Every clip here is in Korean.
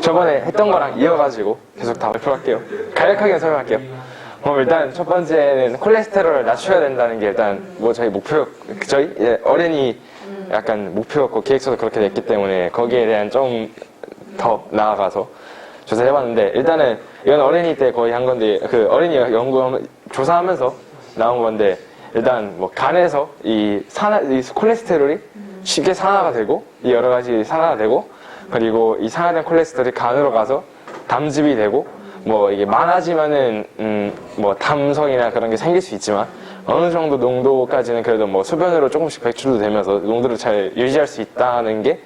저번에 했던 거랑 이어가지고 계속 다 발표할게요. 간략하게 설명할게요. 그럼 일단 첫 번째는 콜레스테롤을 낮춰야 된다는 게 일단 뭐 저희 목표, 저희 예, 어린이 약간 목표였고 계획서도 그렇게 됐기 때문에 거기에 대한 좀 더 나아가서 조사를 해봤는데 일단은 이건 어린이 때 거의 한 건데 그 어린이 연구 조사하면서 나온 건데 일단 뭐 간에서 이 산화 이 콜레스테롤이 쉽게 산화가 되고 이 여러 가지 산화가 되고 그리고 이 산화된 콜레스테롤이 간으로 가서 담즙이 되고 뭐 이게 많아지면은 음뭐 담성이나 그런 게 생길 수 있지만 어느 정도 농도까지는 그래도 뭐 소변으로 조금씩 배출도 되면서 농도를 잘 유지할 수 있다는 게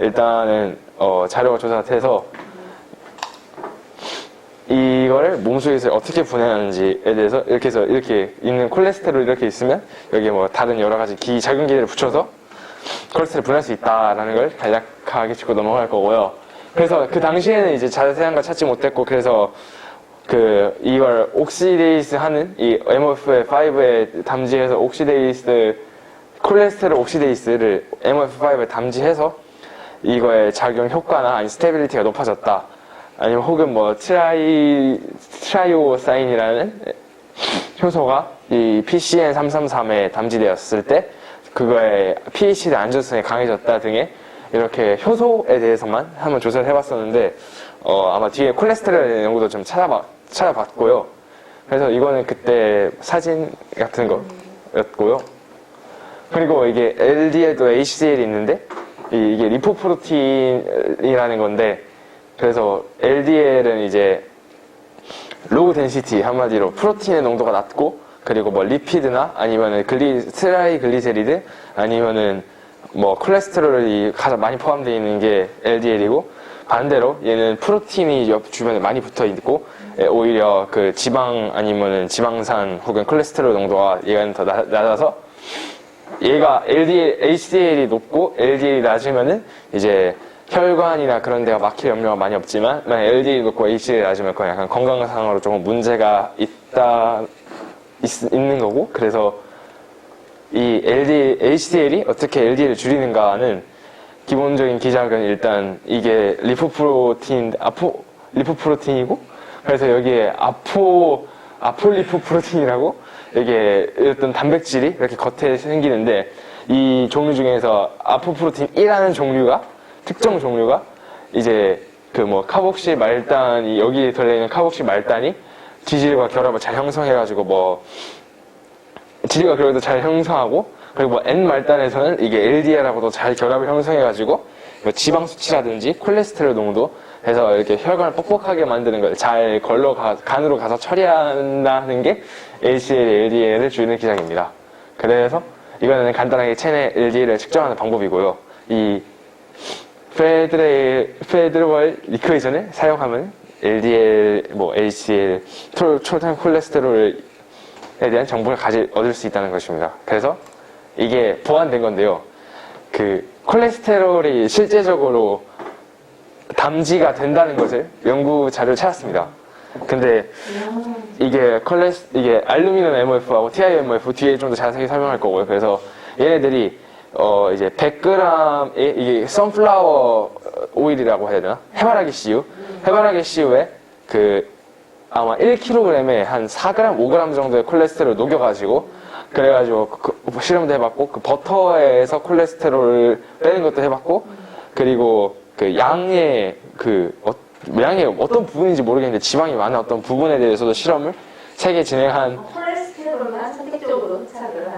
일단은 어 자료가 조사돼서 이거를 몸속에서 어떻게 분해하는지에 대해서 이렇게 해서 이렇게 있는 콜레스테롤 이렇게 있으면 여기에 뭐 다른 여러 가지 기 작은 기를 붙여서 콜레스테롤 분해할 수 있다라는 걸 간략하게 짚고 넘어갈 거고요. 그래서 그 당시에는 이제 자세한 걸 찾지 못했고 그래서 그 이걸 옥시데이스 하는 이 MF5에 담지해서 옥시데이스 콜레스테롤 옥시데이스를 MF5에 담지해서 이거의 작용 효과나 아니 스테빌리티가 높아졌다. 아니면 혹은 뭐 트라이 트라이오사인이라는 효소가 이 PCN333에 담지되었을 때 그거의 pH의 안전성이 강해졌다 등의 이렇게 효소에 대해서만 한번 조사를 해봤었는데 어, 아마 뒤에 콜레스테롤 연구도 좀 찾아봤, 찾아봤고요. 그래서 이거는 그때 사진 같은 거였고요. 그리고 이게 LDL도 HDL이 있는데 이- 이게 리포프로틴이라는 건데 그래서 LDL은 이제 로우 덴시티 한마디로 프로틴의 농도가 낮고 그리고 뭐 리피드나 아니면은 글리 트라이 글리세리드 아니면은 뭐 콜레스테롤이 가장 많이 포함되어 있는 게 LDL이고 반대로 얘는 프로틴이 옆 주변에 많이 붙어 있고 예, 오히려 그 지방 아니면은 지방산 혹은 콜레스테롤 농도가 얘가 더 낮- 낮아서 얘가 LDL, HDL이 높고 LDL이 낮으면은 이제 혈관이나 그런 데가 막힐 염려가 많이 없지만 만약 LDL이 높고 HDL이 낮으면 약간 건강상으로 조금 문제가 있다 있, 는 거고 그래서 이 LDL, HDL이 어떻게 LDL을 줄이는가는 기본적인 기작은 일단 이게 리포프로틴 아포 리포프로틴이고 그래서 여기에 아포 아폴리포프로틴이라고? 이게 어떤 단백질이 이렇게 겉에 생기는데 이 종류 중에서 아포프로틴 1라는 종류가 특정 종류가 이제 그 뭐 카복실 말단이 여기에 들어있는 카복실 말단이 지질과 결합을 잘 형성해가지고 뭐 지질과 결합도 잘 형성하고 그리고 뭐 N 말단에서는 이게 LDL하고도 잘 결합을 형성해가지고 뭐 지방 수치라든지 콜레스테롤 농도 해서 이렇게 혈관을 뻑뻑하게 만드는 걸 잘 걸러 가, 간으로 가서 처리한다는 게 HDL, LDL을 줄이는 기작입니다. 그래서 이거는 간단하게 체내 LDL을 측정하는 방법이고요. 이 페드레, 페드로월 리크이전을 사용하면 LDL, 뭐 톨- 톨탄 콜레스테롤에 대한 정보를 가지, 얻을 수 있다는 것입니다. 그래서 이게 보완된 건데요. 그 콜레스테롤이 실제적으로 담지가 된다는 것을 연구 자료를 찾았습니다. 근데 이게 콜레스 이게 알루미늄 MF하고 TIMF 뒤에 좀 더 자세히 설명할 거고요. 그래서 얘네들이 어 이제 100g의 이게 선플라워 오일이라고 해야 되나? 해바라기 씨유. 해바라기 씨유에 그 아마 1kg에 한 4g, 5g 정도의 콜레스테롤을 녹여가지고 그래가지고 그- 그 실험도 해봤고 그 버터에서 콜레스테롤을 빼는 것도 해봤고 그리고 그 양의 그 어, 양의 어떤 부분인지 모르겠는데 지방이 많은 어떤 부분에 대해서도 실험을 세 개 진행한 콜레스테롤만 선택적으로 차별을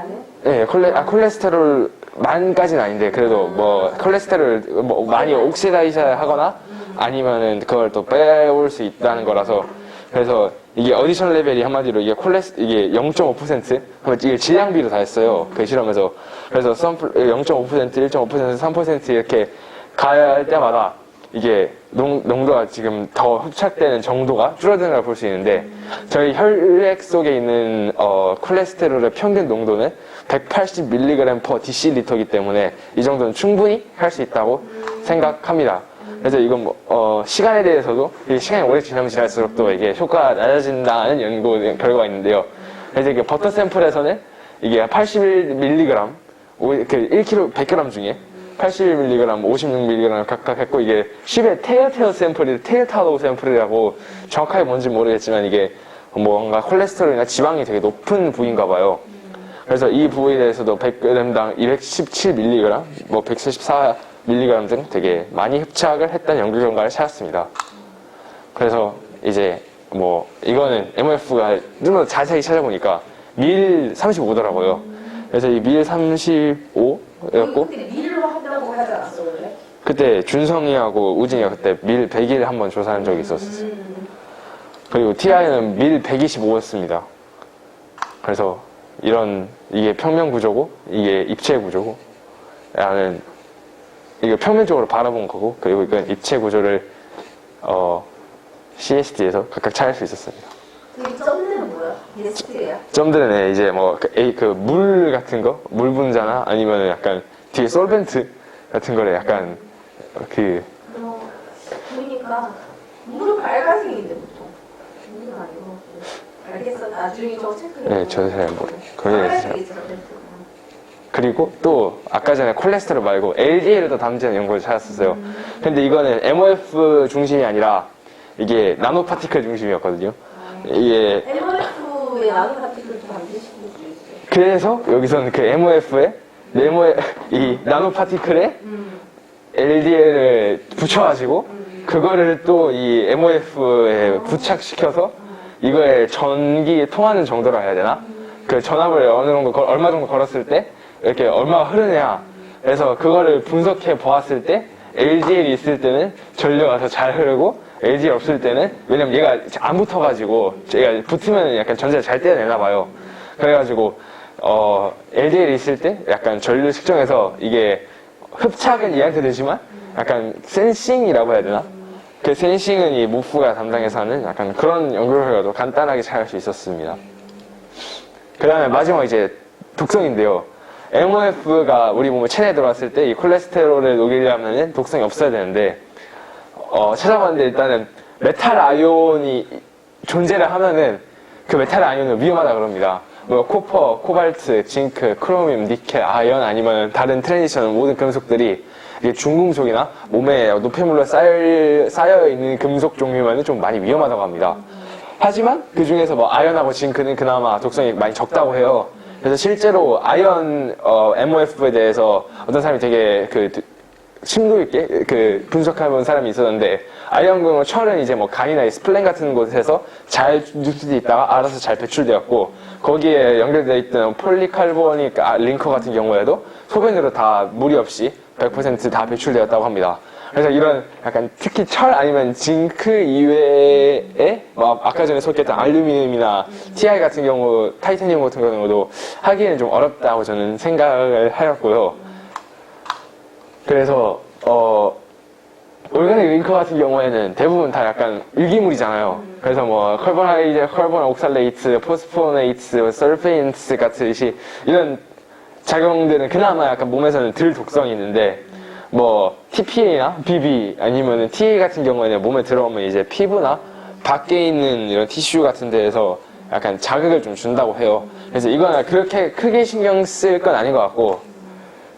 네, 콜레, 아, 콜레스테롤 만까지는 아닌데, 그래도 뭐, 콜레스테롤, 뭐, 많이 옥시다이즈 하거나, 아니면은 그걸 또 빼올 수 있다는 거라서, 그래서 이게 어디션 레벨이 한마디로 이게 콜레스, 이게 0.5%? 그럼 이게 질량비로 다 했어요. 그 실험에서. 그래서 썸플, 0.5%, 1.5%, 3% 이렇게 갈 때마다 이게 농, 농도가 지금 더 흡착되는 정도가 줄어드는 걸 볼 수 있는데 저희 혈액 속에 있는 어, 콜레스테롤의 평균 농도는 180mg per dcl이기 때문에 이 정도는 충분히 할 수 있다고 생각합니다. 그래서 이건 뭐, 어, 시간에 대해서도 이 시간이 오래 지나면 지날수록 또 이게 효과가 낮아진다는 연구 결과가 있는데요. 그래서 이게 버터 샘플에서는 이게 81mg, 그 1kg, 100g 중에 80mg, 56mg 각각 했고 이게 10의 테일테일 샘플이 테일타로 샘플이라고 정확하게 뭔지 모르겠지만 이게 뭔가 콜레스테롤이나 지방이 되게 높은 부위인가 봐요. 그래서 이 부위에 대해서도 100g당 217mg, 뭐 174mg 등 되게 많이 흡착을 했던 연구 결과를 찾았습니다. 그래서 이제 뭐 이거는 좀더 자세히 찾아보니까 밀 35더라고요. 그래서 이 밀 35였고 그때 밀로 한다고 하지 않았어 원래? 그때 준성이하고 우진이가 그때 밀 100일 한번 조사한 적이 있었어요. 그리고 TI는 밀 125였습니다. 그래서 이런 이게 평면 구조고 이게 입체 구조고 나는 이거 평면적으로 바라본 거고 그리고 이건 입체 구조를 어 CSD에서 각각 찾을 수 있었습니다. 그 점들은 뭐야? 예스트야? 점들은 이제 뭐 그 물 같은 거, 물 분자나 아니면 약간 뒤에 솔벤트 같은 거를 약간 그너 보니까 물은 빨간색인데 보통 아니고 알겠어 나중에 저거 체크해 네, 저도 잘 모르. 그거에 대해서 잘 빨간색이 있어 멘트 그리고 또 아까 전에 콜레스테롤 말고 LDL도 담지는 연구를 찾았었어요. 근데 이거는 MOF 중심이 아니라 이게 나노 파티클 중심이었거든요. 이게 MOF의 나노 파티클도 반드시킬 수 있어요 그래서 여기서는 그 MOF에 네모에 이 나노 파티클에 LDL을 붙여가지고 그거를 또 이 MOF에 부착시켜서 이거에 전기 통하는 정도로 해야 되나? 그 전압을 어느 정도 걸- 얼마 정도 걸었을 때 이렇게 얼마가 흐르냐? 그래서 그거를 분석해 보았을 때 LDL이 있을 때는 전류가 더 잘 흐르고 LDL 없을 때는 왜냐면 얘가 안 붙어가지고 얘가 붙으면 약간 전자를 잘 떼어내나 봐요. 그래가지고 어 LDL이 있을 때 약간 전류 측정해서 이게 흡착은 얘한테 되지만 약간 센싱이라고 해야 되나? 그 센싱은 이 모프가 담당해서 하는 약간 그런 연구 결과도 간단하게 찾을 수 있었습니다. 그 다음에 마지막 이제 독성인데요. MOF가 우리 몸에 체내에 들어왔을 때 이 콜레스테롤을 녹이려면 독성이 없어야 되는데 어, 찾아봤는데 일단은 메탈 아이온이 존재를 하면은 그 메탈 아이온은 위험하다 그럽니다. 뭐 코퍼, 코발트, 징크, 크로미움, 니켈, 아연 아니면 다른 트랜지션 모든 금속들이 이게 중금속이나 몸에 노폐물로 쌓여, 쌓여 있는 금속 종류면은 좀 많이 위험하다고 합니다. 하지만 그 중에서 뭐 아연하고 징크는 그나마 독성이 많이 적다고 해요. 그래서 실제로 아연 어, MOF에 대해서 어떤 사람이 되게 그 심도 있게 그 분석해본 사람이 있었는데 아이언금은 철은 이제 뭐 간이나 이 스플렌 같은 곳에서 잘 누수돼 있다가 알아서 잘 배출되었고 거기에 연결되어 있던 폴리칼보닉 아, 링커 같은 경우에도 소변으로 다 무리 없이 100%다 배출되었다고 합니다. 그래서 이런 약간 특히 철 아니면 징크 이외에 뭐 아까 전에 소개했던 알루미늄이나 TI 같은 경우 타이타늄 같은 경우도 하기에는 좀 어렵다고 저는 생각을 하였고요. 그래서 어 올가닉 링커 같은 경우에는 대부분 다 약간 유기물이잖아요. 그래서 뭐 컬보나이드, 컬본 옥살레이트, 포스포네이트, 설페인트 같은 이런 작용들은 그나마 약간 몸에서는 덜 독성이 있는데 뭐 TPA나 BB 아니면은 TA 같은 경우에는 몸에 들어오면 이제 피부나 밖에 있는 이런 티슈 같은 데에서 약간 자극을 좀 준다고 해요. 그래서 이거는 그렇게 크게 신경 쓸 건 아닌 것 같고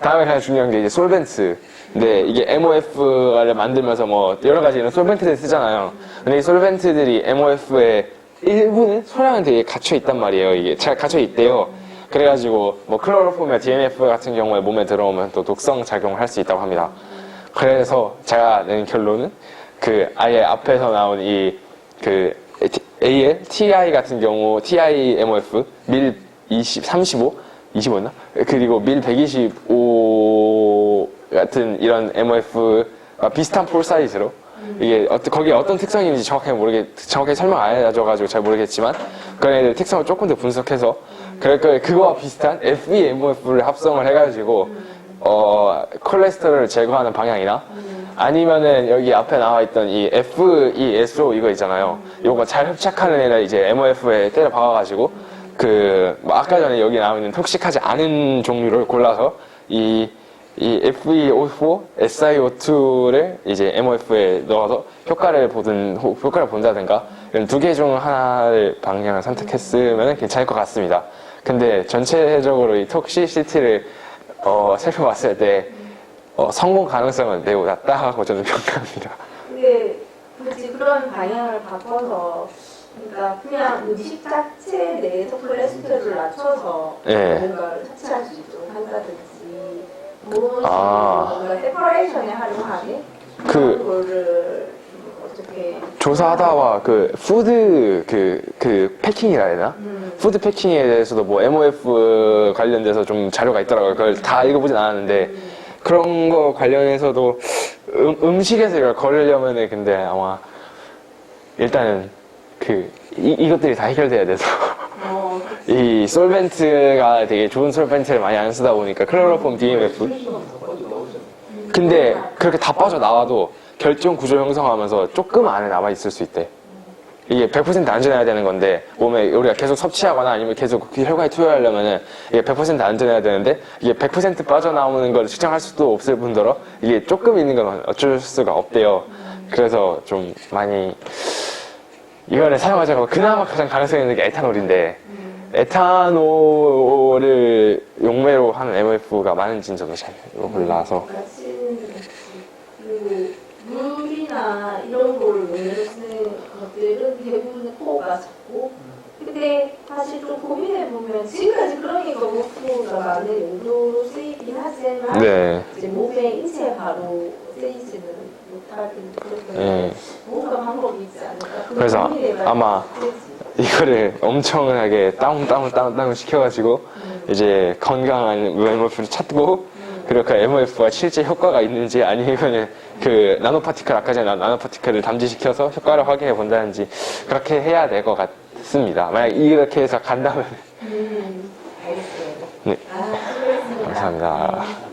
다음에 가장 중요한 게 이제 솔벤트. 근데 이게 MOF를 만들면서 뭐 여러 가지 이런 솔벤트를 쓰잖아요. 근데 이 솔벤트들이 MOF의 일부는 소량은 되게 갇혀 있단 말이에요. 이게 잘 갇혀 있대요. 그래가지고 뭐 클로로폼이나 DMF 같은 경우에 몸에 들어오면 또 독성 작용을 할 수 있다고 합니다. 그래서 제가 낸 결론은 그 아예 앞에서 나온 이 그 AL, TI 같은 경우 TI MOF 밀 20, 35, 25였나? 그리고 밀 125 같은 이런 MOF가 비슷한 폴 사이즈로 이게 어떤 거기에 어떤 특성이 있는지 정확하게 모르겠 정확하게 설명 안 해줘가지고 잘 모르겠지만 그런 애들 특성을 조금 더 분석해서 그 그거와 비슷한 FEMOF를 합성을 해가지고 어 콜레스테롤을 제거하는 방향이나 아니면은 여기 앞에 나와 있던 이 FESO 이거 있잖아요. 이거 잘 흡착하는 애를 이제 MOF에 때려 박아가지고 그 뭐 아까 전에 여기 나와 있는 톡식하지 않은 종류를 골라서 이 이 FeO4, SiO2를 이제 MOF에 넣어서 효과를 보든 호- 효과를 본다든가 이런 두 개 중 하나를 방향을 선택했으면 괜찮을 것 같습니다. 근데 전체적으로 이 톡시시티를 어, 살펴봤을 때 어, 성공 가능성은 매우 낮다고 저는 평가합니다. 근데 굳이 그런 방향을 바꿔서 그러니까 그냥 음식 자체 내에서 콜레스테롤을 낮춰서 예. 뭔가를 섭취할 수 있도록 한다든지 무엇이 아. 뭔가 세퍼레이션에 활용하게 그- 그런 거를 좀 어떻게 조사하다와 그 푸드 그, 그 패킹이라 해야 되나? 음, 푸드 패킹에 대해서도 뭐 MOF 관련돼서 좀 자료가 있더라고요. 그걸 다 읽어보진 않았는데 그런 거 관련해서도 음, 음식에서 이걸 걸으려면은 근데 아마 일단은 그 이, 이것들이 다 해결돼야 돼서 어, 이 솔벤트가 되게 좋은 솔벤트를 많이 안 쓰다 보니까 클로로폼 DMF 근데 그렇게 다 빠져 나와도 결정 구조 형성하면서 조금 안에 남아 있을 수 있대. 이게 100% 안전해야 되는 건데 몸에 우리가 계속 섭취하거나 아니면 계속 그 혈관에 투여하려면은 이게 100% 안전해야 되는데 이게 100% 빠져나오는 걸 측정할 수도 없을 뿐더러 이게 조금 있는 건 어쩔 수가 없대요. 그래서 좀 많이 이거를 사용하자고. 그나마 가장 가능성 있는 게 에탄올인데 에탄올을 용매로 하는 MF가 많은지는 저도 잘 몰라서. 같이 그 물이나 이런 원래로 쓰는 것들은 대부분 코가 작고 근데 사실 좀 고민해 보면 지금까지 그러니까 목표가 많은 용도로 쓰이긴 하지만 네. 이제 몸에 인체에 바로 쓰이지는 못하긴 그렇게 예. 뭔가 방법이 있지 않을까 그 그래서 아마. 이거를 엄청나게 다운 다운 다운 다운 시켜가지고 이제 건강한 MF를 찾고 그리고 그 MF가 실제 효과가 있는지 아니면 그 나노파티클 아까 전에 나- 나노파티클을 담지시켜서 효과를 확인해 본다든지 그렇게 해야 될 것 같 습니다. 만약 이렇게 해서 간다면 음, 알겠어요. 네. 아. 감사합니다. 네.